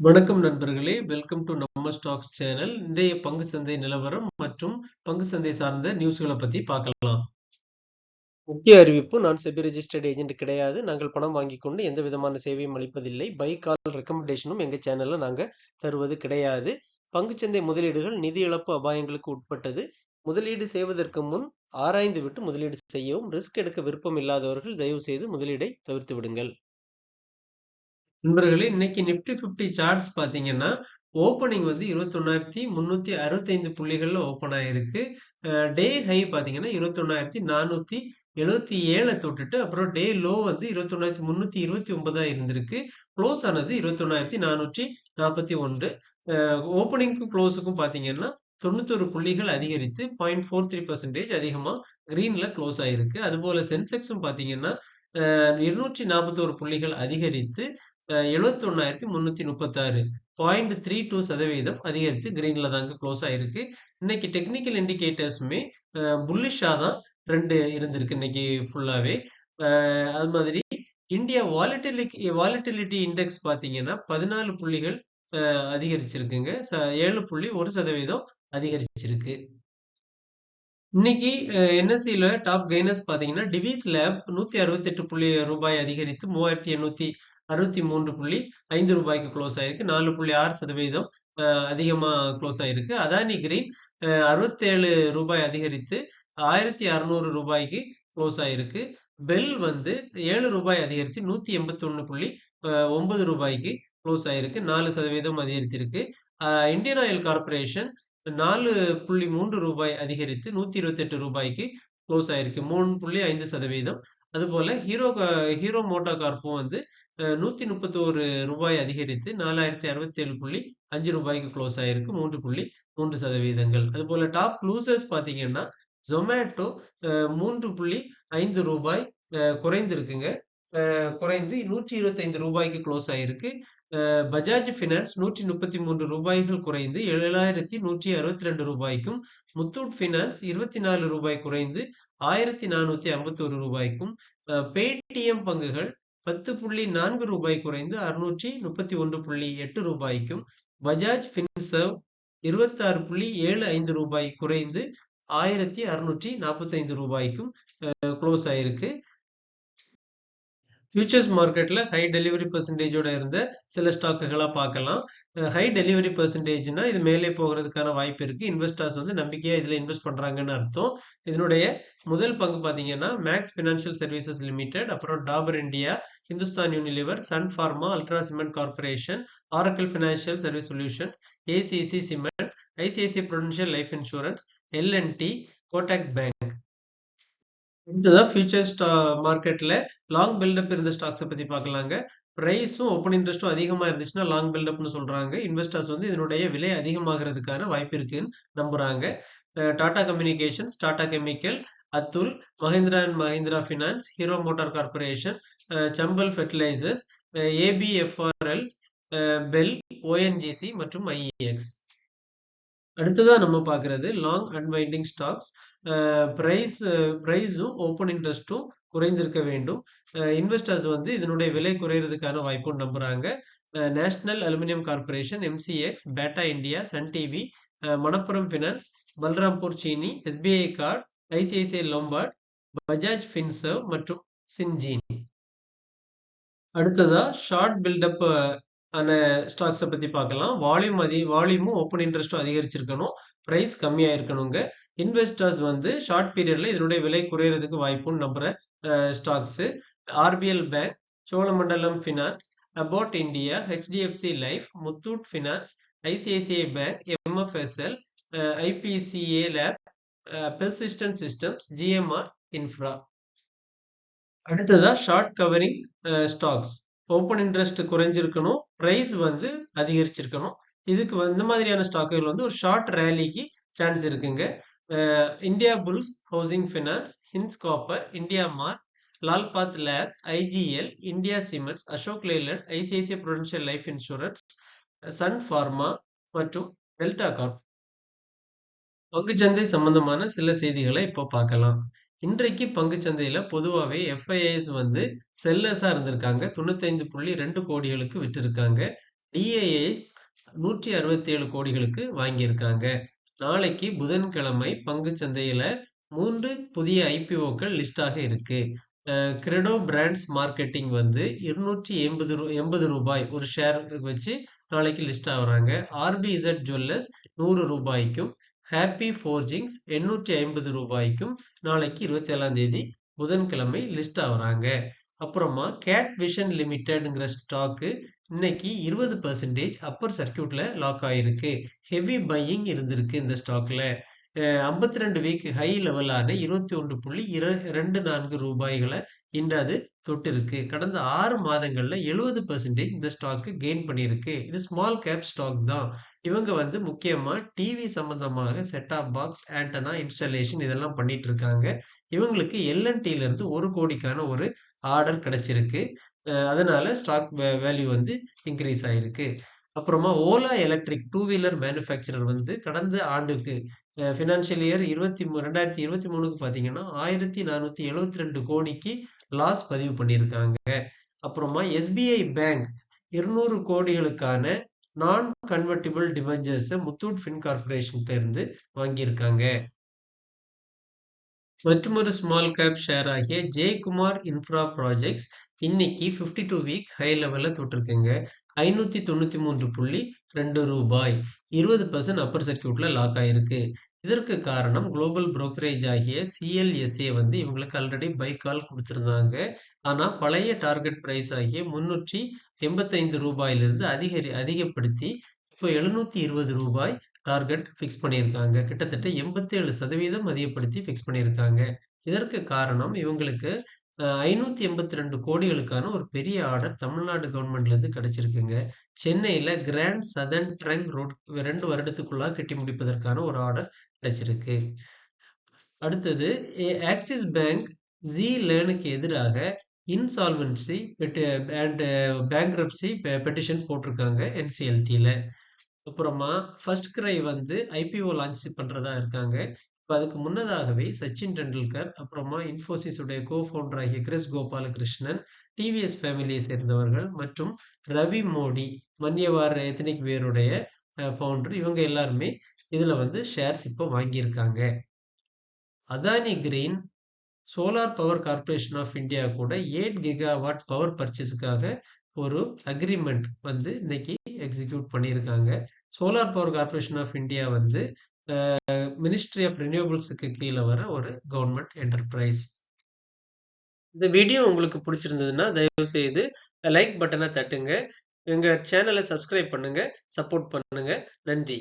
வணக்கம் நண்பர்களே welcome to நம்ம ஸ்டாக்ஸ் சேனல். இன்றைய பங்கு சந்தை நிலவரம் மற்றும் பங்கு சந்தை சார்ந்த நியூஸ்களை பத்தி பார்க்கலாம். முக்கிய அறிவிப்பு நான் செபி ரெஜிஸ்டர்ட் ஏஜென்ட் கிடையாது. நாங்கள் பணம் வாங்கி கொண்டு எந்த விதமான சேவையும் அளிப்பதில்லை. பை கால் ரெக்கமெண்டேஷனும் எங்க சேனல்ல நாங்க தருவது கிடையாது. பங்குச்சந்தை முதலீடுகள் நிதி இழப்பு அபாயங்களுக்கு உட்பட்டது. முதலீடு செய்வதற்கு முன் ஆராய்ந்து விட்டு முதலீடு செய்யவும் ரிஸ்க் எடுக்க விருப்பம் இல்லாதவர்கள் தயவு செய்து முதலீடை தவிர்த்து விடுங்கள். நண்பர்களே இன்னைக்கு நிப்டி பிப்டி சார்ட்ஸ் பாத்தீங்கன்னா ஓப்பனிங் வந்து இருபத்தொன்னாயிரத்தி முன்னூத்தி அறுபத்தைந்து புள்ளிகள்ல ஓப்பன் ஆயிருக்கு. டே ஹை பாத்தீங்கன்னா இருபத்தொன்னாயிரத்தி நானூத்தி எழுபத்தி ஏழை தொட்டுட்டு அப்புறம் டே லோ வந்து இருபத்தொன்னாயிரத்தி முன்னூத்தி இருபத்தி ஒன்பதா இருந்திருக்கு. க்ளோஸ் ஆனது இருபத்தொன்னாயிரத்தி நானூற்றி நாற்பத்தி ஒன்று. ஓப்பனிங்க்கும் க்ளோஸுக்கும் பாத்தீங்கன்னா தொண்ணூத்தொரு புள்ளிகள் அதிகரித்து பாயிண்ட் ஃபோர் த்ரீ பர்சன்டேஜ் அதிகமா கிரீன்ல க்ளோஸ் ஆயிருக்கு. அதுபோல சென்செக்ஸும் பாத்தீங்கன்னா இருநூற்றி நாற்பத்தோரு புள்ளிகள் அதிகரித்து எழுபத்தி ஒன்னாயிரத்தி முன்னூத்தி முப்பத்தி ஆறு பாயிண்ட் த்ரீ டூ சதவீதம் அதிகரித்து கிரீன்ல தாங்க க்ளோஸ் ஆயிருக்கு. இன்னைக்கு டெக்னிக்கல் இண்டிகேட்டர்ஸுமே புல்லிஷா தான் ட்ரெண்ட் இருந்திருக்கு இன்னைக்கு ஃபுல்லாவே அது மாதிரி இந்தியா வாலிட்டிலிட்டி வாலிட்டிலிட்டி இண்டெக்ஸ் பாத்தீங்கன்னா பதினாலு புள்ளிகள் அதிகரிச்சிருக்குங்க. ஏழு புள்ளி ஒரு சதவீதம் அதிகரிச்சிருக்கு. இன்னைக்கு என்எஸ்சியில டாப் கெய்னர்ஸ் பாத்தீங்கன்னா டிவிஸ் லேப் நூத்தி அறுபத்தி எட்டு புள்ளி ரூபாய் அதிகரித்து மூவாயிரத்தி எண்ணூத்தி அறுபத்தி மூன்று புள்ளி ஐந்து ரூபாய்க்கு க்ளோஸ் ஆயிருக்கு. நாலு புள்ளி ஆறு சதவீதம் அதிகமா க்ளோஸ் ஆயிருக்கு. அதானி கிரீன் அறுபத்தேழு ரூபாய் அதிகரித்து ஆயிரத்தி அறுநூறு ரூபாய்க்கு க்ளோஸ் ஆயிருக்கு. பெல் வந்து ஏழு ரூபாய் அதிகரித்து நூத்தி எண்பத்தி ஒண்ணு புள்ளி ஒன்பது ரூபாய்க்கு க்ளோஸ் ஆயிருக்கு. நாலு சதவீதம் அதிகரித்திருக்கு. இந்தியன் ஆயில் கார்பரேஷன் நாலு புள்ளி மூன்று ரூபாய் அதிகரித்து நூத்தி இருபத்தி எட்டு ரூபாய்க்கு க்ளோஸ் ஆயிருக்கு. மூணு புள்ளி ஐந்து சதவீதம். அதுபோல ஹீரோ ஹீரோ மோட்டோ கார்ப்பும் வந்து நூத்தி முப்பத்தி ஒரு ரூபாய் அதிகரித்து நாலாயிரத்தி அறுபத்தி ஏழு புள்ளி அஞ்சு ரூபாய்க்கு க்ளோஸ் ஆயிருக்கு. மூன்று புள்ளி மூன்று சதவீதங்கள். அதுபோல டாப் லூசர்ஸ் பார்த்தீங்கன்னா ஜொமேட்டோ மூன்று புள்ளி ஐந்து ரூபாய் குறைந்திருக்குங்க. குறைந்து நூற்றி இருபத்தி ஐந்து ரூபாய்க்கு க்ளோஸ் ஆயிருக்கு. பஜாஜ் ஃபினான்ஸ் நூற்றி முப்பத்தி மூன்று ரூபாய்கள் குறைந்து ஏழாயிரத்தி நூற்றி அறுபத்தி ரெண்டு ரூபாய்க்கும் முத்தூட் ஃபினான்ஸ் இருபத்தி நாலு ரூபாய் குறைந்து ஆயிரத்தி நானூத்தி ஐம்பத்தி ஒரு ரூபாய்க்கும் பேடிஎம் பங்குகள் பத்து புள்ளி நான்கு ரூபாய் குறைந்து அறுநூற்றி முப்பத்தி ஒன்று புள்ளி எட்டு ரூபாய்க்கும் பஜாஜ் ஃபின்சர்வ் இருபத்தாறு புள்ளி ஏழு ஐந்து ரூபாய் குறைந்து ஆயிரத்தி அறுநூற்றி நாற்பத்தி ஐந்து ரூபாய்க்கும் க்ளோஸ் ஆயிருக்கு. ஃபியூச்சர்ஸ் மார்க்கெட்டில் ஹை டெலிவரி பர்சன்டேஜோட இருந்த சில ஸ்டாக்குகளாக பார்க்கலாம். ஹை டெலிவரி பர்சன்டேஜ்னா இது மேலே போகிறதுக்கான வாய்ப்பு இருக்குது இன்வெஸ்டர்ஸ் வந்து நம்பிக்கையாக இதில் இன்வெஸ்ட் பண்ணுறாங்கன்னு அர்த்தம். இதனுடைய முதல் பங்கு பார்த்தீங்கன்னா மேக்ஸ் ஃபினான்ஷியல் சர்வீசஸ் லிமிடெட் அப்புறம் Dabur India Hindustan Unilever Sun Pharma Ultra Cement corporation Oracle Financial Service Solutions ACC Cement ICICI Prudential Life Insurance L&T Kotak bank அடுத்ததான் ஃபியூச்சர் ஸ்டா மார்க்கெட்ல லாங் பில்டப் இருந்த ஸ்டாக்ஸை பத்தி பார்க்கலாங்க ப்ரைஸும் ஓப்பன் இன்ட்ரெஸ்ட்டும் அதிகமா இருந்துச்சுன்னா லாங் பில்டப்னு சொல்றாங்க. இன்வெஸ்டர்ஸ் வந்து இதனுடைய விலை அதிகமாகிறதுக்கான வாய்ப்பு இருக்குன்னு நம்புறாங்க. Tata Communications Tata Chemical Atul Mahindra and Mahindra Finance Hero Motor Corporation Chambal Fertilisers ABFRL BEL ONGC மற்றும் ஐஇஎக்ஸ் அடுத்ததா நம்ம பார்க்கறது லாங் அன்வைண்டிங் ஸ்டாக்ஸ் பிரைஸ் பிரைஸும் ஓப்பன் இன்ட்ரெஸ்ட்டும் குறைந்திருக்க வேண்டும். இன்வெஸ்டர்ஸ் வந்து இதனுடைய விலை குறையிறதுக்கான வாய்ப்பும் நம்புறாங்க. National Aluminium Corporation MCX Bata India Sun TV Manappuram Finance Balrampur Chini SBI Card ICICI Lombard Bajaj Finserv மற்றும் சின்ஜீனி அடுத்ததா ஷார்ட் பில்டப் ஆன ஸ்டாக்ஸை பற்றி பார்க்கலாம். வால்யூம் அதி வால்யூமும் ஓப்பன் இன்ட்ரெஸ்ட்டும் அதிகரிச்சிருக்கணும். ப்ரைஸ் கம்மியாக இருக்கணுங்க இன்வெஸ்டர்ஸ் வந்து ஷார்ட் பீரியடில் இதனுடைய விலை குறையிறதுக்கு வாய்ப்புன்னு நம்புற stocks RBL Bank Cholamandalam Finance Abbott India HDFC Life Muthoot Finance ICICI Bank MFSL IPCA Lab Persistent Systems GMR Infra அடுத்ததா short covering stocks open interest குறைஞ்சிருக்கணும். Price வந்து அதிகரிச்சிருக்கணும். இதுக்கு இந்த மாதிரியான ஸ்டாக்குகள் வந்து ஒரு ஷார்ட் ரேலிக்கு சான்ஸ் இருக்குங்க. India bulls housing finance hints copper IndiaMART Lal path labs IGL India Cements Ashok Leyland ICICI Prudential Life Insurance Sun Pharma மற்றும் டெல்டா கார்ப் பங்குச்சந்தை சம்பந்தமான சில செய்திகளை இப்போ பார்க்கலாம். இன்றைக்கு பங்குச்சந்தையில பொதுவாகவே எஃப்ஐஎஸ் வந்து செல்லர்ஸா இருந்திருக்காங்க. தொண்ணூத்தைந்து புள்ளி ரெண்டு கோடிகளுக்கு விட்டிருக்காங்க டிஏஎஸ் நூற்றி அறுபத்தி ஏழு கோடிகளுக்கு வாங்கியிருக்காங்க. நாளைக்கு புதன்கிழமை பங்கு சந்தையில மூன்று புதிய ஐபிஓக்கள் லிஸ்டாக இருக்கு. கிரெடோ பிராண்ட்ஸ் மார்க்கெட்டிங் வந்து இருநூற்றி எண்பது ரூ எண்பது ரூபாய் ஒரு ஷேர் வச்சு நாளைக்கு லிஸ்ட் ஆகுறாங்க. ஆர்பிஇசட் ஜுவல்லர்ஸ் நூறு ரூபாய்க்கும் ஹாப்பி ஃபோர்ஜிங்ஸ் எண்ணூற்றி ஐம்பது ரூபாய்க்கும் நாளைக்கு இருபத்தி ஏழாம் தேதி புதன்கிழமை லிஸ்ட் ஆகுறாங்க அப்புறமா கேட் விஷன் லிமிடெட்ங்கிற ஸ்டாக்கு இன்னைக்கு இருபது பர்சன்டேஜ் அப்பர் சர்க்கியூட்ல லாக் ஆயிருக்கு. ஹெவி பையிங் இருந்திருக்கு இந்த ஸ்டாக்ல ஐம்பத்தி ரெண்டு வீக் ஹை லெவலான இருபத்தி ஒன்று புள்ளி இர ரெண்டு நான்கு ரூபாய்களை இன்று அது தொட்டிருக்கு. கடந்த ஆறு மாதங்களில் எழுபது பர்சன்டேஜ் இந்த ஸ்டாக்கு கெயின் பண்ணியிருக்கு. இது ஸ்மால் கேப் ஸ்டாக் தான். இவங்க வந்து முக்கியமாக டிவி சம்பந்தமாக செட்டாப் பாக்ஸ் ஆண்டனா இன்ஸ்டாலேஷன் இதெல்லாம் பண்ணிட்டு இருக்காங்க இவங்களுக்கு எல்என்டிலேருந்து ஒரு கோடிக்கான ஒரு ஆர்டர் கிடைச்சிருக்கு. அதனால ஸ்டாக் வேல்யூ வந்து இன்க்ரீஸ் ஆயிருக்கு. அப்புறமா Ola electric two wheeler manufacturer வந்து கடந்த ஆண்டுக்கு ஃபினான்ஷியல் இயர் இருபத்தி ரெண்டாயிரத்தி இருபத்தி மூணுக்கு பார்த்தீங்கன்னா ஆயிரத்தி நானூற்றி எழுபத்தி ரெண்டு கோடிக்கு லாஸ் பதிவு பண்ணியிருக்காங்க. அப்புறமா எஸ்பிஐ பேங்க் இருநூறு கோடிகளுக்கான நான் கன்வெர்டிபிள் டிவெஞ்சர்ஸை முத்தூட் ஃபின் கார்பரேஷன் இருந்து வாங்கியிருக்காங்க. மற்றொரு ஸ்மால் கேப் ஷேர் ஆகிய ஜெயக்குமார் இன்ஃப்ரா ப்ராஜெக்ட்ஸ் இன்னைக்கு ஃபிஃப்டி டூ வீக் ஹை லெவலில் தொட்டிருக்குங்க. ஐநூற்றி தொண்ணூற்றி மூன்று புள்ளி ரெண்டு ரூபாய். இருபது பர்சன்ட் அப்பர் சர்க்கியூட்ல லாக் ஆயிருக்கு. இதற்கு காரணம் குளோபல் புரோக்கரேஜ் ஆகிய சிஎல்எஸ்ஏ வந்து இவங்களுக்கு ஆல்ரெடி பை கால் கொடுத்துருந்தாங்க. ஆனா பழைய டார்கெட் பிரைஸ் ஆகிய முன்னூற்றி எண்பத்தைந்து ரூபாயிலிருந்து அதிகரி அதிகப்படுத்தி இப்போ எழுநூத்தி இருபது ரூபாய் டார்கெட் ஃபிக்ஸ் பண்ணியிருக்காங்க. கிட்டத்தட்ட எண்பத்தி ஏழு சதவீதம் அதிகப்படுத்தி ஃபிக்ஸ் பண்ணியிருக்காங்க. இதற்கு காரணம் இவங்களுக்கு ஐநூத்தி எண்பத்தி ரெண்டு கோடிகளுக்கான ஒரு பெரிய ஆர்டர் தமிழ்நாடு கவர்மெண்ட்ல இருந்து கிடைச்சிருக்குங்க. சென்னையில கிராண்ட் சதர்ன் ட்ரங்க் ரோட் ரெண்டு வருடத்துக்குள்ளாக கட்டி முடிப்பதற்கான ஒரு ஆர்டர் கிடைச்சிருக்கு. அடுத்தது ஆக்சிஸ் பேங்க் ஜி லேனுக்கு எதிராக இன்சால்வன்சி அண்ட் பேங்க்ரப்சி பெட்டிஷன் போட்டிருக்காங்க என்சிஎல்டியில் அப்புறமா ஃபர்ஸ்ட் கிரை வந்து ஐபிஓ லான்ச் பண்றதா இருக்காங்க. இப்போ அதுக்கு முன்னதாகவே சச்சின் டெண்டுல்கர் அப்புறமா இன்ஃபோசிஸ் உடைய கோ ஃபவுண்டர் ஆகிய கிறிஸ் கோபாலகிருஷ்ணன் டிவிஎஸ் ஃபேமிலியை சேர்ந்தவர்கள் மற்றும் ரவி மோடி மன்யவார் எத்தனிக் வேருடைய ஃபவுண்டர் இவங்க எல்லாருமே இதுல வந்து ஷேர்ஸ் இப்போ வாங்கியிருக்காங்க. Adani Green Solar Power Corporation of India கூட எயிட் கிகாவாட் பவர் பர்ச்சேஸுக்காக ஒரு அக்ரிமெண்ட் வந்து இன்னைக்கு எக்ஸிக்யூட் பண்ணியிருக்காங்க. Solar Power Corporation of India வந்து மினிஸ்ட்ரி ஆஃப் ரினியூபிள்ஸுக்கு கீழே வர ஒரு கவர்மெண்ட் என்டர்பிரைஸ் இந்த வீடியோ உங்களுக்கு பிடிச்சிருந்ததுன்னா தயவு செய்து லைக் பட்டனை தட்டுங்க. எங்கள் சேனலை சப்ஸ்கிரைப் பண்ணுங்க சப்போர்ட் பண்ணுங்க. நன்றி.